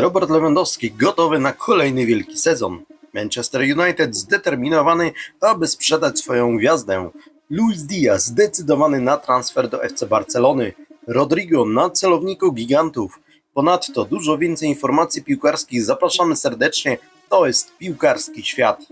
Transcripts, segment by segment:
Robert Lewandowski gotowy na kolejny wielki sezon. Manchester United zdeterminowany, aby sprzedać swoją gwiazdę. Luis Diaz zdecydowany na transfer do FC Barcelony. Rodrigo na celowniku gigantów. Ponadto dużo więcej informacji piłkarskich zapraszamy serdecznie. To jest piłkarski świat.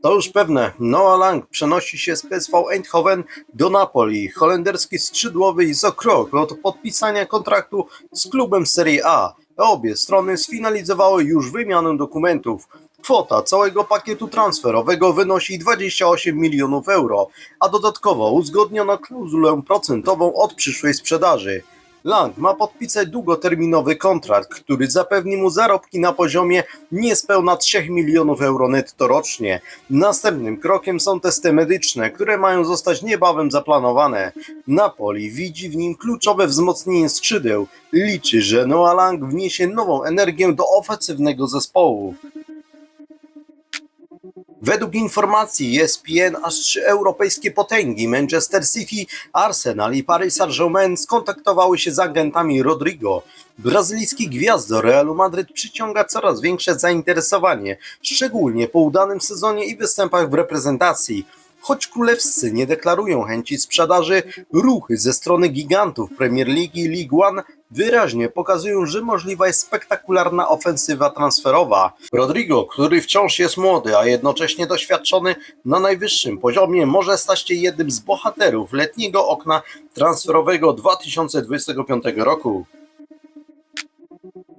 To już pewne, Noah Lang przenosi się z PSV Eindhoven do Napoli. Holenderski skrzydłowy jest o krok od podpisania kontraktu z klubem Serie A. Obie strony sfinalizowały już wymianę dokumentów. Kwota całego pakietu transferowego wynosi 28 milionów euro, a dodatkowo uzgodniono klauzulę procentową od przyszłej sprzedaży. Lang ma podpisać długoterminowy kontrakt, który zapewni mu zarobki na poziomie niespełna 3 milionów euro netto rocznie. Następnym krokiem są testy medyczne, które mają zostać niebawem zaplanowane. Napoli widzi w nim kluczowe wzmocnienie skrzydeł. Liczy, że Noah Lang wniesie nową energię do ofensywnego zespołu. Według informacji ESPN aż trzy europejskie potęgi Manchester City, Arsenal i Paris Saint-Germain skontaktowały się z agentami Rodrigo. Brazylijski gwiazdo Realu Madryt przyciąga coraz większe zainteresowanie, szczególnie po udanym sezonie i występach w reprezentacji. Choć królewscy nie deklarują chęci sprzedaży, ruchy ze strony gigantów Premier League i League One wyraźnie pokazują, że możliwa jest spektakularna ofensywa transferowa. Rodrigo, który wciąż jest młody, a jednocześnie doświadczony na najwyższym poziomie, może stać się jednym z bohaterów letniego okna transferowego 2025 roku.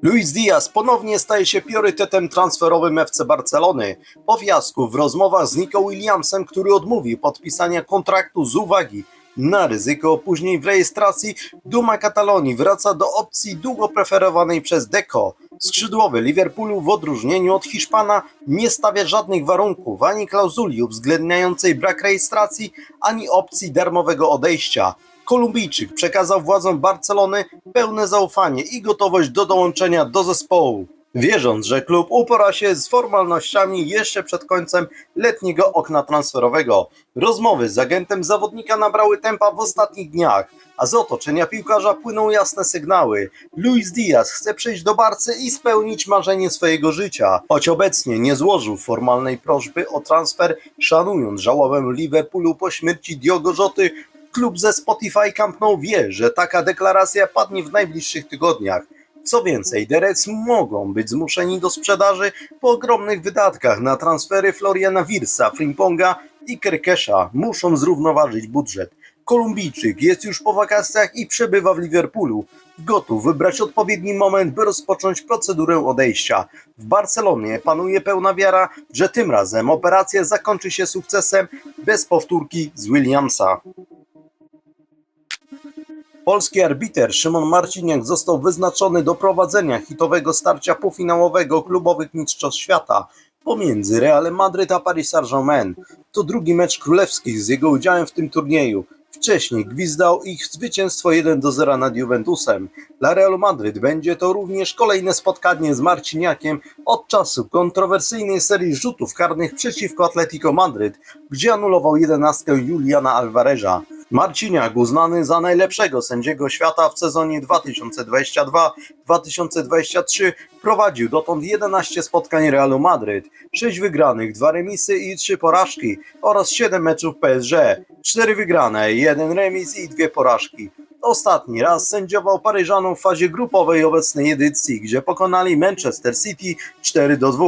Luis Diaz ponownie staje się priorytetem transferowym FC Barcelony. Po fiasku w rozmowach z Nico Williamsem, który odmówił podpisania kontraktu z uwagi na ryzyko później w rejestracji, Duma Katalonii wraca do opcji długo preferowanej przez Deco. Skrzydłowy Liverpoolu w odróżnieniu od Hiszpana nie stawia żadnych warunków ani klauzuli uwzględniającej brak rejestracji, ani opcji darmowego odejścia. Kolumbijczyk przekazał władzom Barcelony pełne zaufanie i gotowość do dołączenia do zespołu. Wierząc, że klub upora się z formalnościami jeszcze przed końcem letniego okna transferowego. Rozmowy z agentem zawodnika nabrały tempa w ostatnich dniach, a z otoczenia piłkarza płyną jasne sygnały. Luis Diaz chce przyjść do Barcy i spełnić marzenie swojego życia, choć obecnie nie złożył formalnej prośby o transfer, szanując żałobę Liverpoolu po śmierci Diogo Rzoty, klub ze Spotify Camp Nou wie, że taka deklaracja padnie w najbliższych tygodniach. Co więcej, The Reds mogą być zmuszeni do sprzedaży po ogromnych wydatkach na transfery Floriana Wirsa, Frimponga i Kerkesza. Muszą zrównoważyć budżet. Kolumbijczyk jest już po wakacjach i przebywa w Liverpoolu. Gotów wybrać odpowiedni moment, by rozpocząć procedurę odejścia. W Barcelonie panuje pełna wiara, że tym razem operacja zakończy się sukcesem bez powtórki z Williamsa. Polski arbiter Szymon Marciniak został wyznaczony do prowadzenia hitowego starcia półfinałowego klubowych mistrzostw świata pomiędzy Realem Madryt a Paris Saint-Germain. To drugi mecz królewskich z jego udziałem w tym turnieju. Wcześniej gwizdał ich zwycięstwo 1 do 0 nad Juventusem. Dla Realu Madryt będzie to również kolejne spotkanie z Marciniakiem od czasu kontrowersyjnej serii rzutów karnych przeciwko Atletico Madryt, gdzie anulował jedenastkę Juliana Alvareza. Marciniak, uznany za najlepszego sędziego świata w sezonie 2022-2023, prowadził dotąd 11 spotkań Realu Madryt, 6 wygranych, 2 remisy i 3 porażki oraz 7 meczów PSG, 4 wygrane, 1 remis i 2 porażki. Ostatni raz sędziował Paryżanom w fazie grupowej obecnej edycji, gdzie pokonali Manchester City 4 do 2.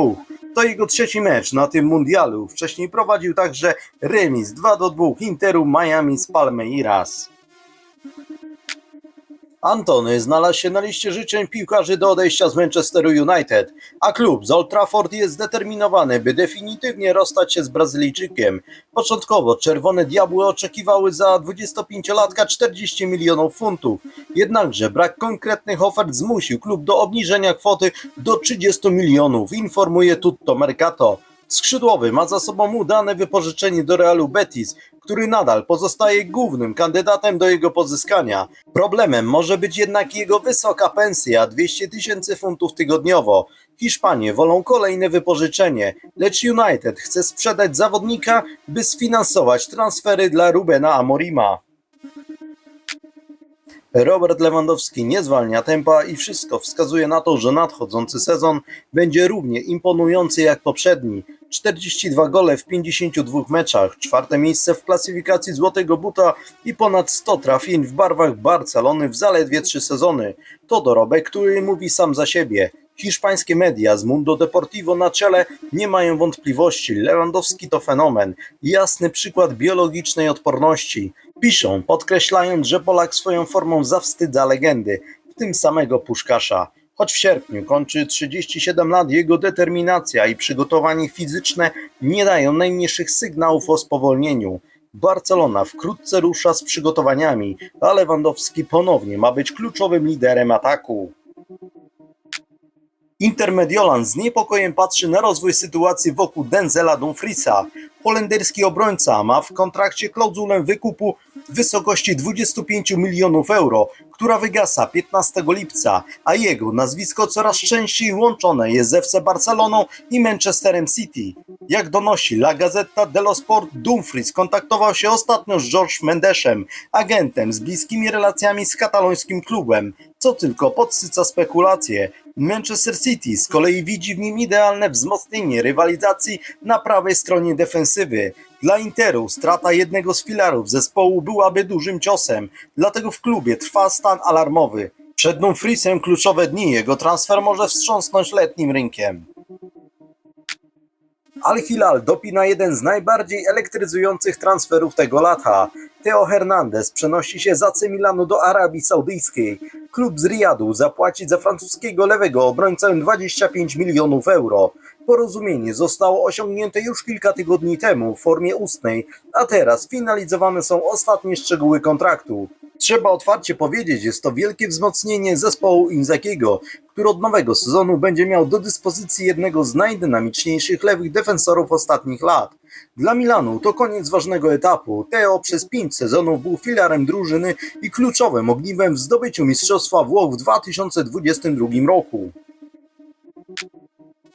To jego trzeci mecz na tym mundialu. Wcześniej prowadził także remis 2 do 2 Interu Miami z Palmeiras. Antony znalazł się na liście życzeń piłkarzy do odejścia z Manchesteru United, a klub z Old Trafford jest zdeterminowany, by definitywnie rozstać się z Brazylijczykiem. Początkowo Czerwone Diabły oczekiwały za 25-latka 40 milionów funtów, jednakże brak konkretnych ofert zmusił klub do obniżenia kwoty do 30 milionów, informuje Tutto Mercato. Skrzydłowy ma za sobą udane wypożyczenie do Realu Betis, który nadal pozostaje głównym kandydatem do jego pozyskania. Problemem może być jednak jego wysoka pensja 200 tysięcy funtów tygodniowo. Hiszpanie wolą kolejne wypożyczenie, lecz United chce sprzedać zawodnika, by sfinansować transfery dla Rubena Amorima. Robert Lewandowski nie zwalnia tempa i wszystko wskazuje na to, że nadchodzący sezon będzie równie imponujący jak poprzedni. 42 gole w 52 meczach, czwarte miejsce w klasyfikacji Złotego Buta i ponad 100 trafień w barwach Barcelony w zaledwie 3 sezony. To dorobek, który mówi sam za siebie. Hiszpańskie media z Mundo Deportivo na czele nie mają wątpliwości. Lewandowski to fenomen, jasny przykład biologicznej odporności. Piszą, podkreślając, że Polak swoją formą zawstydza legendy, w tym samego Puszkasza. Choć w sierpniu kończy 37 lat, jego determinacja i przygotowanie fizyczne nie dają najmniejszych sygnałów o spowolnieniu. Barcelona wkrótce rusza z przygotowaniami, a Lewandowski ponownie ma być kluczowym liderem ataku. Intermediolan z niepokojem patrzy na rozwój sytuacji wokół Denzela Dumfriesa. Holenderski obrońca ma w kontrakcie klauzulę wykupu w wysokości 25 milionów euro, która wygasa 15 lipca, a jego nazwisko coraz częściej łączone jest z FC Barceloną i Manchesterem City. Jak donosi La Gazzetta dello Sport, Dumfries kontaktował się ostatnio z George Mendeszem, agentem z bliskimi relacjami z katalońskim klubem, co tylko podsyca spekulacje. Manchester City z kolei widzi w nim idealne wzmocnienie rywalizacji na prawej stronie defensywy. Dla Interu strata jednego z filarów zespołu byłaby dużym ciosem, dlatego w klubie trwa stan alarmowy. Przed Dumfriesem kluczowe dni, jego transfer może wstrząsnąć letnim rynkiem. Al-Hilal dopina jeden z najbardziej elektryzujących transferów tego lata. Theo Hernandez przenosi się z AC Milanu do Arabii Saudyjskiej. Klub z Riyadu zapłaci za francuskiego lewego obrońcę 25 milionów euro. Porozumienie zostało osiągnięte już kilka tygodni temu w formie ustnej, a teraz finalizowane są ostatnie szczegóły kontraktu. Trzeba otwarcie powiedzieć, jest to wielkie wzmocnienie zespołu Inzakiego, który od nowego sezonu będzie miał do dyspozycji jednego z najdynamiczniejszych lewych defensorów ostatnich lat. Dla Milanu to koniec ważnego etapu. Theo przez pięć sezonów był filarem drużyny i kluczowym ogniwem w zdobyciu Mistrzostwa Włoch w 2022 roku.